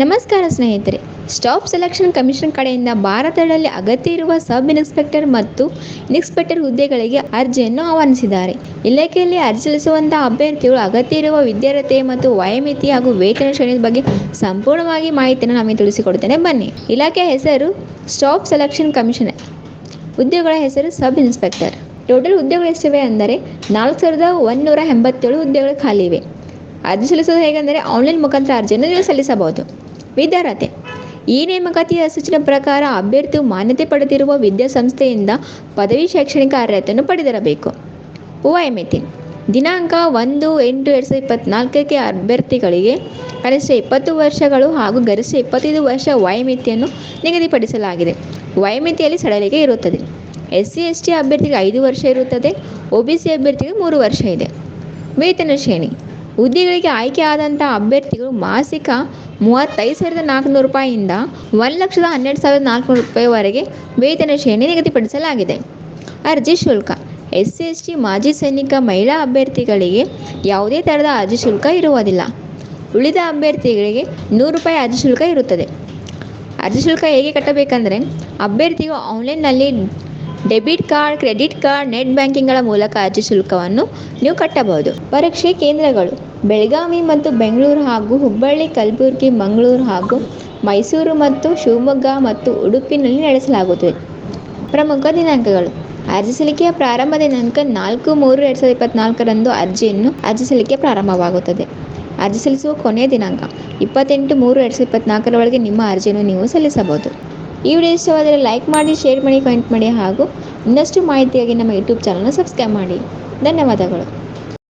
ನಮಸ್ಕಾರ ಸ್ನೇಹಿತರೆ. Staff selection commission ಕಡೆಯಿಂದ ಭಾರತದಲ್ಲಿ ಅಗತ್ಯ ಇರುವ ಸಬ್ ಇನ್ಸ್ಪೆಕ್ಟರ್ ಮತ್ತು ಇನ್ಸ್ಪೆಕ್ಟರ್ ಹುದ್ದೆಗಳಿಗೆ ಅರ್ಜಿಯನ್ನು ಆಹ್ವಾನಿಸಿದ್ದಾರೆ. ಇಲಾಖೆಯಲ್ಲಿ ಅರ್ಜಿ ಸಲ್ಲಿಸುವಂತಹ ಅಭ್ಯರ್ಥಿಗಳು ಅಗತ್ಯ ಇರುವ ವಿದ್ಯಾರ್ಹತೆ ಮತ್ತು ವಯೋಮಿತಿ ಹಾಗೂ ವೇತನ ಶ್ರೇಣಿ ಬಗ್ಗೆ ಸಂಪೂರ್ಣವಾಗಿ ಮಾಹಿತಿಯನ್ನು ನಮಗೆ ತಿಳಿಸಿಕೊಡ್ತೇನೆ ಬನ್ನಿ. ಇಲಾಖೆಯ ಹೆಸರು ಸ್ಟಾಫ್ ಸೆಲೆಕ್ಷನ್ ಕಮಿಷನ್. ಹುದ್ದೆಗಳ ಹೆಸರು ಸಬ್ ಇನ್ಸ್ಪೆಕ್ಟರ್. ಟೋಟಲ್ ಹುದ್ದೆಗಳು ಎಷ್ಟಿವೆ ಅಂದರೆ ನಾಲ್ಕು ಸಾವಿರದ ಒಂದುನೂರ ಎಂಬತ್ತೇಳು ಹುದ್ದೆಗಳು ಖಾಲಿ ಇವೆ. ಅರ್ಜಿ ಸಲ್ಲಿಸೋದು ಹೇಗೆಂದರೆ ಆನ್ಲೈನ್ ಮುಖಾಂತರ ಅರ್ಜಿಯನ್ನು ನೀವು ಸಲ್ಲಿಸಬಹುದು. ವಿದ್ಯಾರ್ಹತೆ ಈ ನೇಮಕಾತಿಯ ಸೂಚನೆ ಪ್ರಕಾರ ಅಭ್ಯರ್ಥಿಯು ಮಾನ್ಯತೆ ಪಡೆದಿರುವ ವಿದ್ಯಾಸಂಸ್ಥೆಯಿಂದ ಪದವಿ ಶೈಕ್ಷಣಿಕ ಅರ್ಹತೆಯನ್ನು ಪಡೆದಿರಬೇಕು. ಮಿತಿ ದಿನಾಂಕ ಒಂದು ಎಂಟು ಎರಡು ಸಾವಿರದ ಇಪ್ಪತ್ನಾಲ್ಕಕ್ಕೆ ಅಭ್ಯರ್ಥಿಗಳಿಗೆ ಕನಿಷ್ಠ ಇಪ್ಪತ್ತು ವರ್ಷಗಳು ಹಾಗೂ ಗರಿಷ್ಠ ಇಪ್ಪತ್ತೈದು ವರ್ಷ ವಯಮಿತಿಯನ್ನು ನಿಗದಿಪಡಿಸಲಾಗಿದೆ. ವಯೋಮಿತಿಯಲ್ಲಿ ಸಡಲಿಕೆ ಇರುತ್ತದೆ. ಎಸ್ ಸಿ ಎಸ್ ಟಿ ಅಭ್ಯರ್ಥಿಗೆ ಐದು ವರ್ಷ ಇರುತ್ತದೆ. ಒ ಬಿ ಸಿ ಅಭ್ಯರ್ಥಿಗೆ ಮೂರು ವರ್ಷ ಇದೆ. ವೇತನ ಶ್ರೇಣಿ. ಹುದ್ದೆಗಳಿಗೆ ಆಯ್ಕೆ ಆದಂಥ ಅಭ್ಯರ್ಥಿಗಳು ಮಾಸಿಕ ಮೂವತ್ತೈದು ಸಾವಿರದ ನಾಲ್ಕುನೂರು ರೂಪಾಯಿಯಿಂದ ಒಂದು ಲಕ್ಷದ ಹನ್ನೆರಡು ಸಾವಿರದ ನಾಲ್ಕುನೂರು ರೂಪಾಯಿವರೆಗೆ ವೇತನ ಶ್ರೇಣಿ ನಿಗದಿಪಡಿಸಲಾಗಿದೆ. ಅರ್ಜಿ ಶುಲ್ಕ. ಎಸ್ ಸಿ ಎಸ್ ಟಿ ಮಾಜಿ ಸೈನಿಕ ಮಹಿಳಾ ಅಭ್ಯರ್ಥಿಗಳಿಗೆ ಯಾವುದೇ ಥರದ ಅರ್ಜಿ ಶುಲ್ಕ ಇರುವುದಿಲ್ಲ. ಉಳಿದ ಅಭ್ಯರ್ಥಿಗಳಿಗೆ ನೂರು ರೂಪಾಯಿ ಅರ್ಜಿ ಶುಲ್ಕ ಇರುತ್ತದೆ. ಅರ್ಜಿ ಶುಲ್ಕ ಹೇಗೆ ಕಟ್ಟಬೇಕೆಂದರೆ, ಅಭ್ಯರ್ಥಿಯು ಆನ್ಲೈನ್ನಲ್ಲಿ debit card, credit card, net ಬ್ಯಾಂಕಿಂಗ್ಗಳ ಮೂಲಕ ಅರ್ಜಿ ಶುಲ್ಕವನ್ನು ನೀವು ಕಟ್ಟಬಹುದು. ಪರೀಕ್ಷೆ ಕೇಂದ್ರಗಳು ಬೆಳಗಾವಿ ಮತ್ತು ಬೆಂಗಳೂರು ಹಾಗೂ ಹುಬ್ಬಳ್ಳಿ, ಕಲಬುರಗಿ, ಮಂಗಳೂರು ಹಾಗೂ ಮೈಸೂರು ಮತ್ತು ಶಿವಮೊಗ್ಗ ಮತ್ತು ಉಡುಪಿನಲ್ಲಿ ನಡೆಸಲಾಗುತ್ತದೆ. ಪ್ರಮುಖ ದಿನಾಂಕಗಳು. ಅರ್ಜಿ ಸಲ್ಲಿಕೆಯ ಪ್ರಾರಂಭ ದಿನಾಂಕ ನಾಲ್ಕು ಮೂರು ಎರಡು ಸಾವಿರದ ಇಪ್ಪತ್ನಾಲ್ಕರಂದು ಅರ್ಜಿಯನ್ನು ಅರ್ಜಿ ಸಲ್ಲಿಕೆ ಪ್ರಾರಂಭವಾಗುತ್ತದೆ. ಅರ್ಜಿ ಸಲ್ಲಿಸುವ ಕೊನೆಯ ದಿನಾಂಕ ಇಪ್ಪತ್ತೆಂಟು ಮೂರು ಎರಡು ಸಾವಿರದ ಇಪ್ಪತ್ನಾಲ್ಕರ ಒಳಗೆ ನಿಮ್ಮ ಅರ್ಜಿಯನ್ನು ನೀವು ಸಲ್ಲಿಸಬಹುದು. ಈ ವಿಡಿಯೋ ಇಷ್ಟವಾದರೆ ಲೈಕ್ ಮಾಡಿ, ಶೇರ್ ಮಾಡಿ ಕಮೆಂಟ್ ಮಾಡಿ ಹಾಗೂ ಇನ್ನಷ್ಟು ಮಾಹಿತಿಯಾಗಿ ನಮ್ಮ ಯೂಟ್ಯೂಬ್ ಚಾನಲ್ನ ಸಬ್ಸ್ಕ್ರೈಬ್ ಮಾಡಿ. ಧನ್ಯವಾದಗಳು.